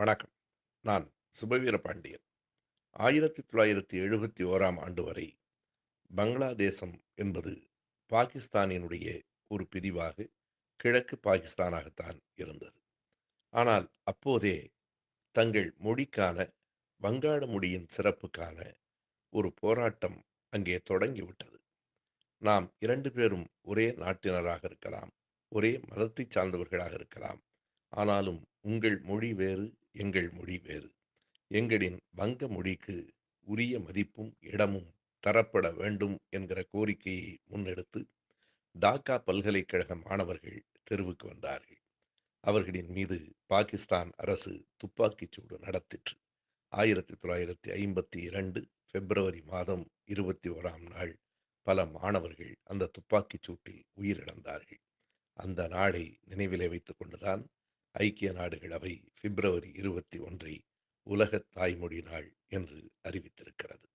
வணக்கம். நான் சுபவீர பாண்டியன். ஆயிரத்தி தொள்ளாயிரத்தி எழுபத்தி ஓராம் ஆண்டு வரை பங்களாதேசம் என்பது பாகிஸ்தானினுடைய ஒரு பிரிவாக கிழக்கு பாகிஸ்தானாகத்தான் இருந்தது. ஆனால் அப்போதே தங்கள் மொழிக்கான வங்காள மொழியின் சிறப்புக்கான ஒரு போராட்டம் அங்கே தொடங்கிவிட்டது. நாம் இரண்டு பேரும் ஒரே நாட்டினராக இருக்கலாம் ஒரே மதத்தை சார்ந்தவர்களாக இருக்கலாம் ஆனாலும் உங்கள் மொழி வேறு எங்கள் மொழி வேறு. எங்களின் வங்க மொழிக்கு உரிய மதிப்பும் இடமும் தரப்பட வேண்டும் என்கிற கோரிக்கையை முன்னெடுத்து டாக்கா பல்கலைக்கழக மாணவர்கள் தெருவுக்கு வந்தார்கள். அவர்களின் மீது பாகிஸ்தான் அரசு துப்பாக்கிச் சூடு நடத்திற்று. ஆயிரத்தி தொள்ளாயிரத்தி ஐம்பத்தி இரண்டு பிப்ரவரி மாதம் இருபத்தி ஓராம் நாள் பல மாணவர்கள் அந்த துப்பாக்கிச் சூட்டில் உயிரிழந்தார்கள். அந்த நாளை நினைவிலே வைத்துக் கொண்டுதான் ஐக்கிய நாடுகள் அவை பிப்ரவரி இருபத்தி ஒன்றை உலக தாய்மொழி நாள் என்று அறிவித்திருக்கிறது.